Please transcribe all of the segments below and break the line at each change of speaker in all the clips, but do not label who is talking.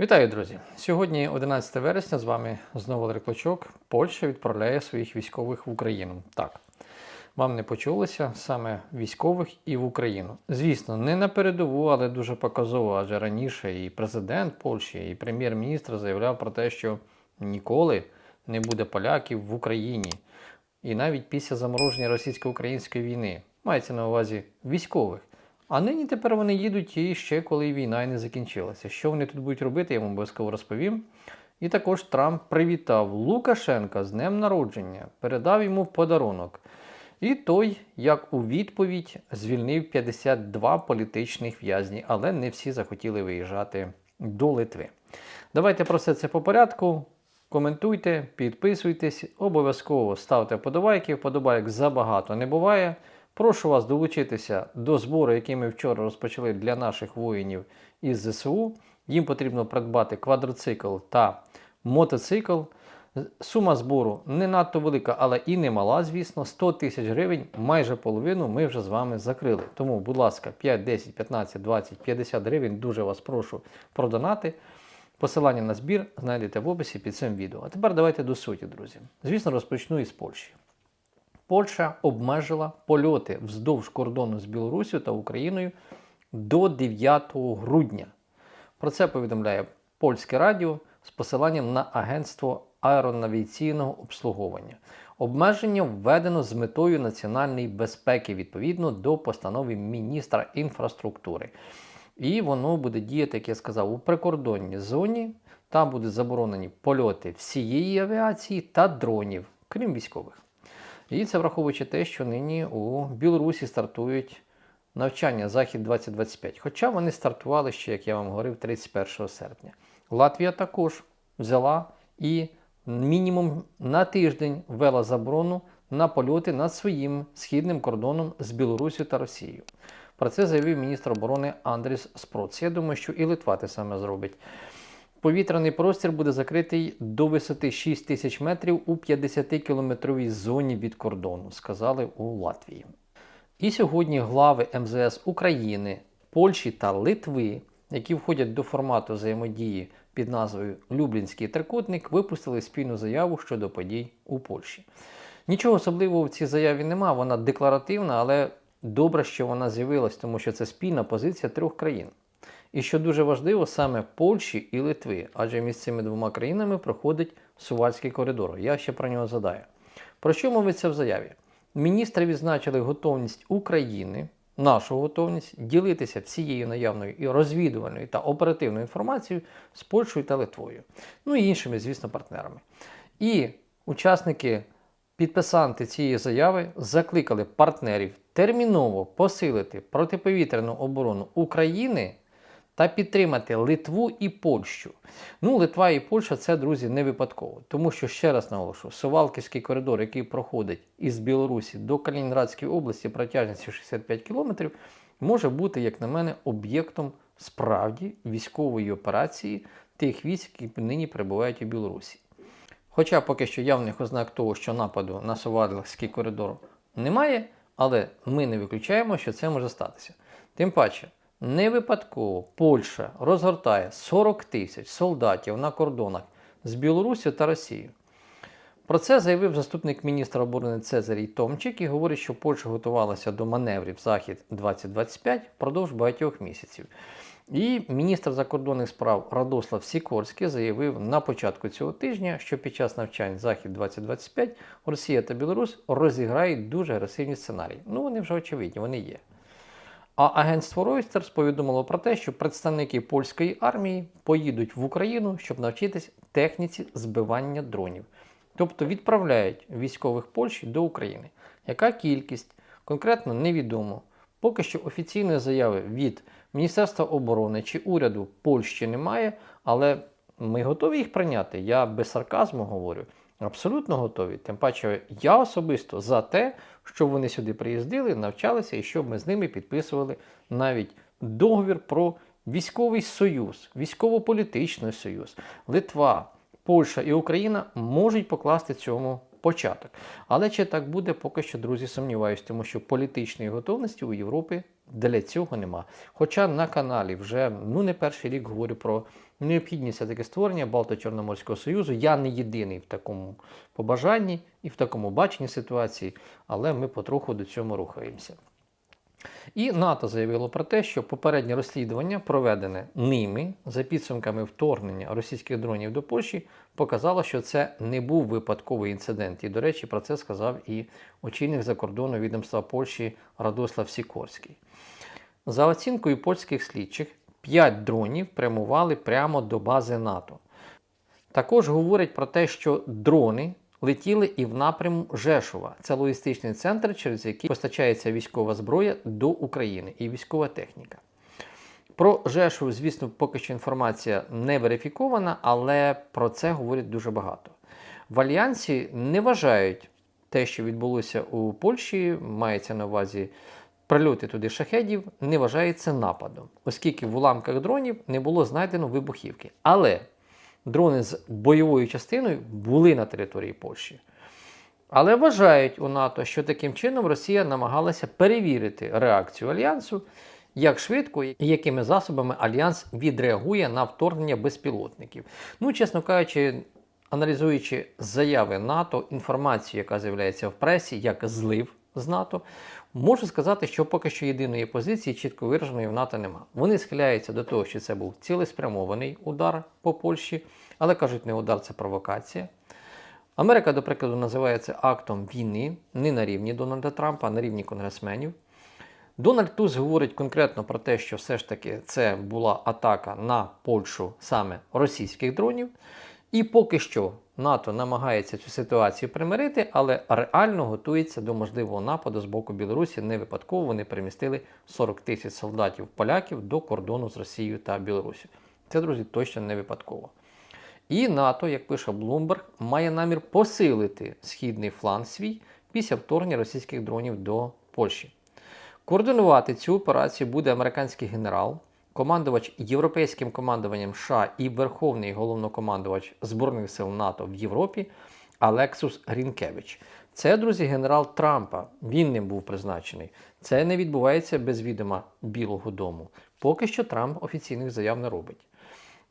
Вітаю, друзі! Сьогодні 11 вересня. З вами знову Валерій Клочок. Польща відправляє своїх військових в Україну. Так, вам не почулося саме військових і в Україну. Звісно, не на передову, але дуже показово, адже раніше і президент Польщі, і прем'єр-міністр заявляв про те, що ніколи не буде поляків в Україні. І навіть після замороження російсько-української війни мається на увазі військових. А нині тепер вони їдуть і ще коли війна і не закінчилася. Що вони тут будуть робити, я вам обов'язково розповім. І також Трамп привітав Лукашенка з днем народження, передав йому подарунок. І той, як у відповідь, звільнив 52 політичних в'язні, але не всі захотіли виїжджати до Литви. Давайте про все це по порядку. Коментуйте, підписуйтесь, обов'язково ставте подобайки. Вподобайок забагато не буває. Прошу вас долучитися до збору, який ми вчора розпочали для наших воїнів із ЗСУ. Їм потрібно придбати квадроцикл та мотоцикл. Сума збору не надто велика, але і не мала, звісно. 100 тисяч гривень, майже половину ми вже з вами закрили. Тому, будь ласка, 5, 10, 15, 20, 50 гривень. Дуже вас прошу продонати. Посилання на збір знайдете в описі під цим відео. А тепер давайте до суті, друзі. Звісно, розпочну із Польщі. Польща обмежила польоти вздовж кордону з Білорусію та Україною до 9 грудня. Про це повідомляє польське радіо з посиланням на Агентство аеронавіційного обслуговування. Обмеження введено з метою національної безпеки відповідно до постанови міністра інфраструктури. І воно буде діяти, як я сказав, у прикордонній зоні. Там будуть заборонені польоти всієї авіації та дронів, крім військових. І це враховуючи те, що нині у Білорусі стартують навчання Захід 2025. Хоча вони стартували ще, як я вам говорив, 31 серпня. Латвія також взяла і мінімум на тиждень ввела заборону на польоти над своїм східним кордоном з Білорусі та Росією. Про це заявив міністр оборони Андріс Спроц. Я думаю, що і Литва те саме зробить. Повітряний простір буде закритий до висоти 6 тисяч метрів у 50-кілометровій зоні від кордону, сказали у Латвії. І сьогодні глави МЗС України, Польщі та Литви, які входять до формату взаємодії під назвою Люблінський трикутник, випустили спільну заяву щодо подій у Польщі. Нічого особливого в цій заяві нема, вона декларативна, але добре, що вона з'явилась, тому що це спільна позиція трьох країн. І що дуже важливо, саме Польщі і Литви, адже між цими двома країнами проходить Сувальський коридор. Я ще про нього задаю. Про що мовиться в заяві? Міністри відзначили готовність України, нашу готовність ділитися всією наявною і розвідувальною та оперативною інформацією з Польщею та Литвою, ну і іншими, звісно, партнерами. І учасники, підписанти цієї заяви закликали партнерів терміново посилити протиповітряну оборону України та підтримати Литву і Польщу. Ну, Литва і Польща це, друзі, не випадково. Тому що, ще раз наголошу, Сувалківський коридор, який проходить із Білорусі до Калінінградської області протяжністю 65 кілометрів, може бути, як на мене, об'єктом справді військової операції тих військ, які нині перебувають у Білорусі. Хоча поки що явних ознак того, що нападу на Сувалківський коридор немає, але ми не виключаємо, що це може статися. Тим паче, не випадково Польща розгортає 40 тисяч солдатів на кордонах з Білорусі та Росією. Про це заявив заступник міністра оборони Цезарій Томчик і говорить, що Польща готувалася до маневрів Захід 2025 впродовж багатьох місяців. І міністр закордонних справ Радослав Сікорський заявив на початку цього тижня, що під час навчань Захід 2025 Росія та Білорусь розіграють дуже агресивні сценарії. Ну вони вже очевидні, вони є. А агентство Reuters повідомило про те, що представники польської армії поїдуть в Україну, щоб навчитись техніці збивання дронів. Тобто відправляють військових Польщі до України. Яка кількість? Конкретно невідомо. Поки що офіційної заяви від Міністерства оборони чи уряду Польщі немає, але ми готові їх прийняти. Я без сарказму говорю. Абсолютно готові. Тим паче, я особисто за те, щоб вони сюди приїздили, навчалися і щоб ми з ними підписували навіть договір про військовий союз, військово-політичний союз. Литва, Польща і Україна можуть покласти цьому початок. Але чи так буде, поки що, друзі, сумніваюсь, тому що політичної готовності у Європі для цього нема. Хоча на каналі вже ну не перший рік говорю про необхідність все-таки створення Балто-Чорноморського Союзу. Я не єдиний в такому побажанні і в такому баченні ситуації, але ми потроху до цього рухаємося. І НАТО заявило про те, що попереднє розслідування, проведене ними за підсумками вторгнення російських дронів до Польщі, показало, що це не був випадковий інцидент. І, до речі, про це сказав і очільник закордонного відомства Польщі Радослав Сікорський. За оцінкою польських слідчих, 5 дронів прямували прямо до бази НАТО. Також говорять про те, що дрони летіли і в напряму Жешова. Це логістичний центр, через який постачається військова зброя до України і військова техніка. Про Жешов, звісно, поки що інформація не верифікована, але про це говорять дуже багато. В Альянсі не вважають те, що відбулося у Польщі, мається на увазі прильоти туди шахедів, не вважається нападом, оскільки в уламках дронів не було знайдено вибухівки. Але дрони з бойовою частиною були на території Польщі. Але вважають у НАТО, що таким чином Росія намагалася перевірити реакцію Альянсу, як швидко і якими засобами Альянс відреагує на вторгнення безпілотників. Ну, чесно кажучи, аналізуючи заяви НАТО, інформацію, яка з'являється в пресі, як злив з НАТО, можу сказати, що поки що єдиної позиції чітко вираженої в НАТО нема. Вони схиляються до того, що це був цілеспрямований удар по Польщі, але кажуть, не удар, це провокація. Америка, до прикладу, називає це актом війни не на рівні Дональда Трампа, а на рівні конгресменів. Дональд Туз говорить конкретно про те, що все ж таки це була атака на Польщу саме російських дронів. І поки що НАТО намагається цю ситуацію примирити, але реально готується до можливого нападу з боку Білорусі. Не випадково вони перемістили 40 тисяч солдатів поляків до кордону з Росією та Білорусі. Це, друзі, точно не випадково. І НАТО, як пише Блумберг, має намір посилити східний фланг свій після вторгнення російських дронів до Польщі. Координувати цю операцію буде американський генерал, командувач європейським командуванням США і Верховний головнокомандувач Збройних сил НАТО в Європі Алексус Грінкевич. Це, друзі, генерал Трампа. Він ним був призначений. Це не відбувається без відома Білого Дому. Поки що Трамп офіційних заяв не робить.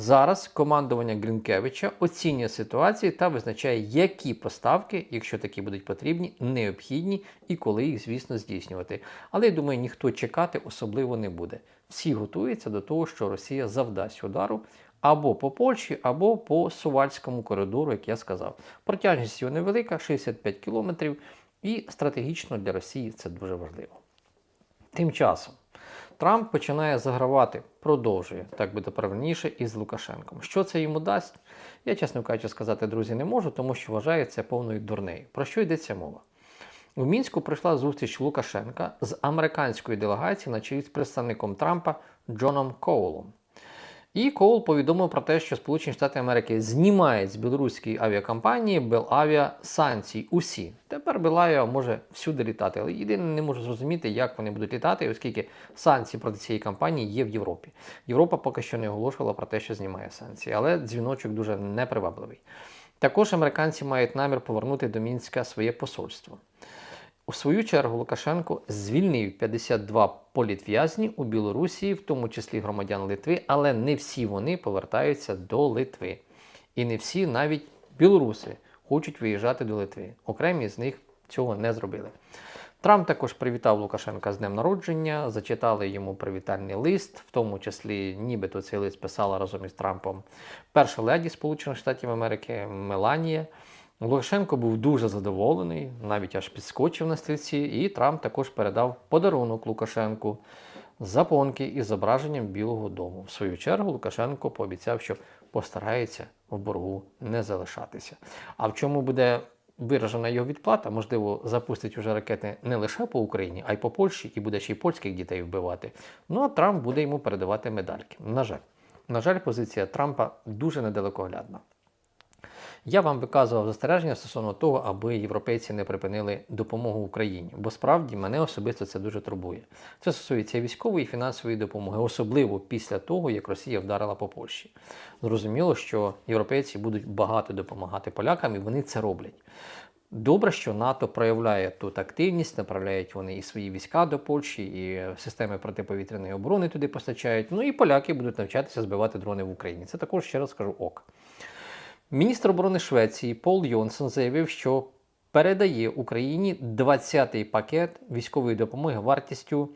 Зараз командування Грінкевича оцінює ситуацію та визначає, які поставки, якщо такі будуть потрібні, необхідні і коли їх, звісно, здійснювати. Але я думаю, ніхто чекати особливо не буде. Всі готуються до того, що Росія завдасть удару або по Польщі, або по Сувальському коридору, як я сказав. Протяжність його невелика, 65 кілометрів, і стратегічно для Росії це дуже важливо. Тим часом. Трамп починає загравати, продовжує, так буде правильніше, із Лукашенком. Що це йому дасть? Я, чесно кажучи, сказати, друзі, не можу, тому що вважаю це повною дурнею. Про що йдеться мова? У мінську прийшла зустріч Лукашенка з американської делегації на чолі з представником Трампа Джоном Коулом. І Коул повідомив про те, що Сполучені Штати Америки знімають з білоруської авіакомпанії Белавіа санкцій. Усі. Тепер Белавіа може всюди літати. Але єдине не можу зрозуміти, як вони будуть літати, оскільки санкції проти цієї компанії є в Європі. Європа поки що не оголошувала про те, що знімає санкції, але дзвіночок дуже непривабливий. Також американці мають намір повернути до Мінська своє посольство. У свою чергу Лукашенко звільнив 52 політв'язні у Білорусі, в тому числі громадян Литви, але не всі вони повертаються до Литви. І не всі, навіть білоруси, хочуть виїжджати до Литви. Окремі з них цього не зробили. Трамп також привітав Лукашенка з днем народження, зачитали йому привітальний лист, в тому числі, нібито цей лист писала разом із Трампом перша леді Сполучених Штатів Америки Меланія. Лукашенко був дуже задоволений, навіть аж підскочив на стільці, і Трамп також передав подарунок Лукашенку запонки із зображенням Білого Дому. В свою чергу Лукашенко пообіцяв, що постарається в боргу не залишатися. А в чому буде виражена його відплата? Можливо, запустить уже ракети не лише по Україні, а й по Польщі, і буде ще й польських дітей вбивати. Ну а Трамп буде йому передавати медальки. На жаль, на жаль, позиція Трампа дуже недалекоглядна. Я вам виказував застереження стосовно того, аби європейці не припинили допомогу Україні, бо справді мене особисто це дуже турбує. Це стосується військової і фінансової допомоги, особливо після того, як Росія вдарила по Польщі. Зрозуміло, що європейці будуть багато допомагати полякам, і вони це роблять. Добре, що НАТО проявляє тут активність, направляють вони і свої війська до Польщі, і системи протиповітряної оборони туди постачають. Ну і поляки будуть навчатися збивати дрони в Україні. Це також ще раз скажу ок. Міністр оборони Швеції Пол Йонсон заявив, що передає Україні 20-й пакет військової допомоги вартістю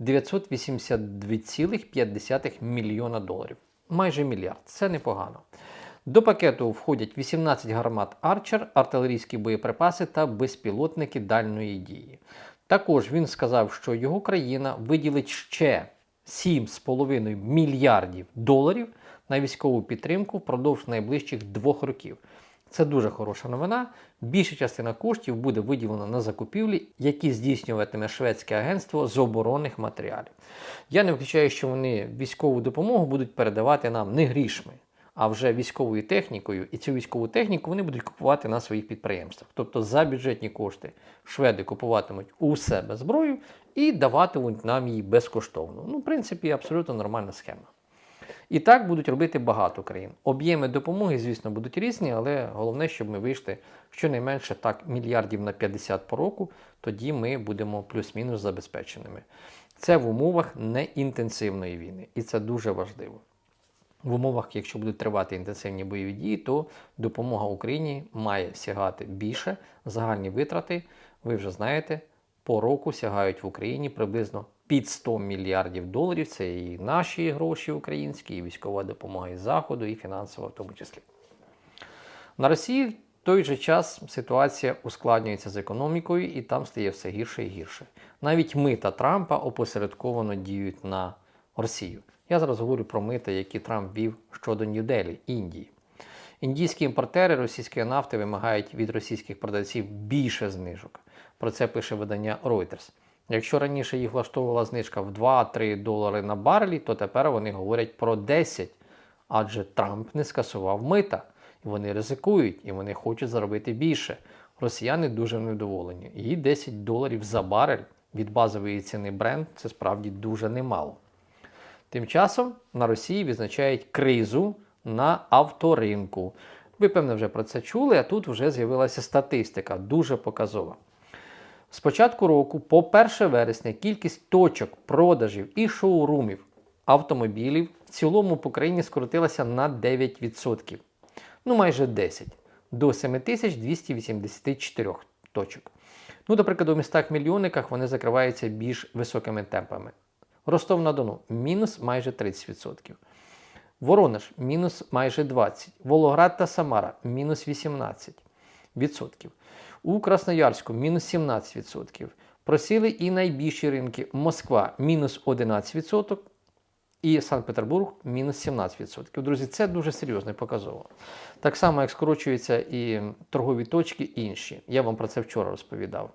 982,5 мільйона доларів. Майже мільярд. Це непогано. До пакету входять 18 гармат Арчер, артилерійські боєприпаси та безпілотники дальної дії. Також він сказав, що його країна виділить ще 7,5 мільярдів доларів на військову підтримку впродовж найближчих двох років. Це дуже хороша новина. Більша частина коштів буде виділена на закупівлі, які здійснюватиме шведське агентство з оборонних матеріалів. Я не виключаю, що вони військову допомогу будуть передавати нам не грішми, а вже військовою технікою, і цю військову техніку вони будуть купувати на своїх підприємствах. Тобто за бюджетні кошти шведи купуватимуть у себе зброю і даватимуть нам її безкоштовно. Ну, в принципі, абсолютно нормальна схема. І так будуть робити багато країн. Об'єми допомоги, звісно, будуть різні, але головне, щоб ми вийшли щонайменше так мільярдів на 50 по року, тоді ми будемо плюс-мінус забезпеченими. Це в умовах неінтенсивної війни, і це дуже важливо. В умовах, якщо будуть тривати інтенсивні бойові дії, то допомога Україні має сягати більше. Загальні витрати, ви вже знаєте, по року сягають в Україні приблизно під 100 мільярдів доларів. Це і наші гроші українські, і військова допомога із Заходу, і фінансова в тому числі. На Росії в той же час ситуація ускладнюється з економікою, і там стає все гірше і гірше. Навіть мита Трампа опосередковано діють на Росію. Я зараз говорю про мита, які Трамп вів щодо Нью-Делі, Індії. Індійські імпортери російської нафти вимагають від російських продавців більше знижок. Про це пише видання Reuters. Якщо раніше їх влаштовувала знижка в 2-3 долари на барелі, то тепер вони говорять про 10, адже Трамп не скасував мита. І вони ризикують, і вони хочуть заробити більше. Росіяни дуже невдоволені. І 10 доларів за барель від базової ціни бренд це справді дуже немало. Тим часом на Росії відзначають кризу на авторинку. Ви, певно, вже про це чули, а тут вже з'явилася статистика, дуже показова. З початку року, по 1 вересня, кількість точок продажів і шоурумів автомобілів в цілому по країні скоротилася на 9%. Ну, майже 10 до 7284 точок. Ну, наприклад, у містах-мільйонниках вони закриваються більш високими темпами. Ростов-на-Дону мінус майже 30%. Воронеж мінус майже 20%. Волоград та Самара мінус 18%. У Красноярську мінус 17%. Просіли і найбільші ринки Москва мінус 11%. І Санкт-Петербург мінус 17%. Друзі, це дуже серйозно і показово. Так само, як скорочуються і торгові точки інші. Я вам про це вчора розповідав.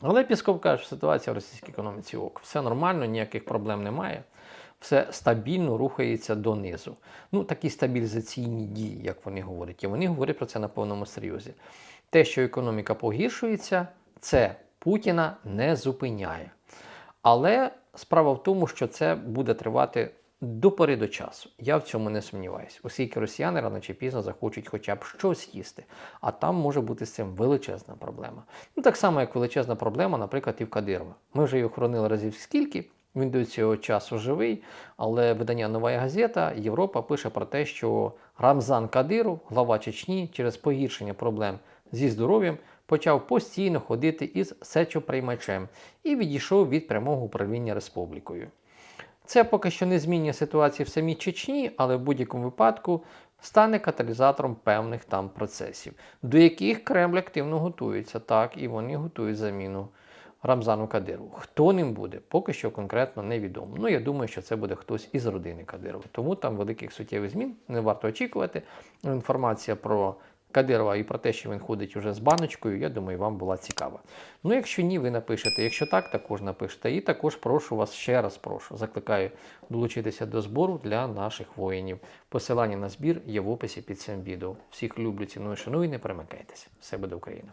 Але Пісков каже, що ситуація в російській економіці ок. Все нормально, ніяких проблем немає. Все стабільно рухається донизу. Ну, такі стабілізаційні дії, як вони говорять. І вони говорять про це на повному серйозі. Те, що економіка погіршується, це Путіна не зупиняє. Але справа в тому, що це буде тривати до пори до часу. Я в цьому не сумніваюся, оскільки росіяни рано чи пізно захочуть хоча б щось їсти, а там може бути з цим величезна проблема. Ну так само, як величезна проблема, наприклад, і в Кадирова. Ми вже її охоронили разів скільки. Він до цього часу живий, але видання Нова газета Європа пише про те, що Рамзан Кадиров, глава Чечні, через погіршення проблем зі здоров'ям почав постійно ходити із сечоприймачем і відійшов від прямого управління республікою. Це поки що не змінює ситуацію в самій Чечні, але в будь-якому випадку стане каталізатором певних там процесів, до яких Кремль активно готується, так, і вони готують заміну Рамзану Кадирову. Хто ним буде, поки що конкретно невідомо. Ну, я думаю, що це буде хтось із родини Кадирова. Тому там великих суттєвих змін не варто очікувати. Інформація про Кадирова і про те, що він ходить уже з баночкою, я думаю, вам була цікава. Ну, якщо ні, ви напишете. Якщо так, також напишете. І також прошу вас ще раз прошу. Закликаю долучитися до збору для наших воїнів. Посилання на збір є в описі під цим відео. Всіх люблю, ціную, шаную, не перемикайтеся. Все буде Україна!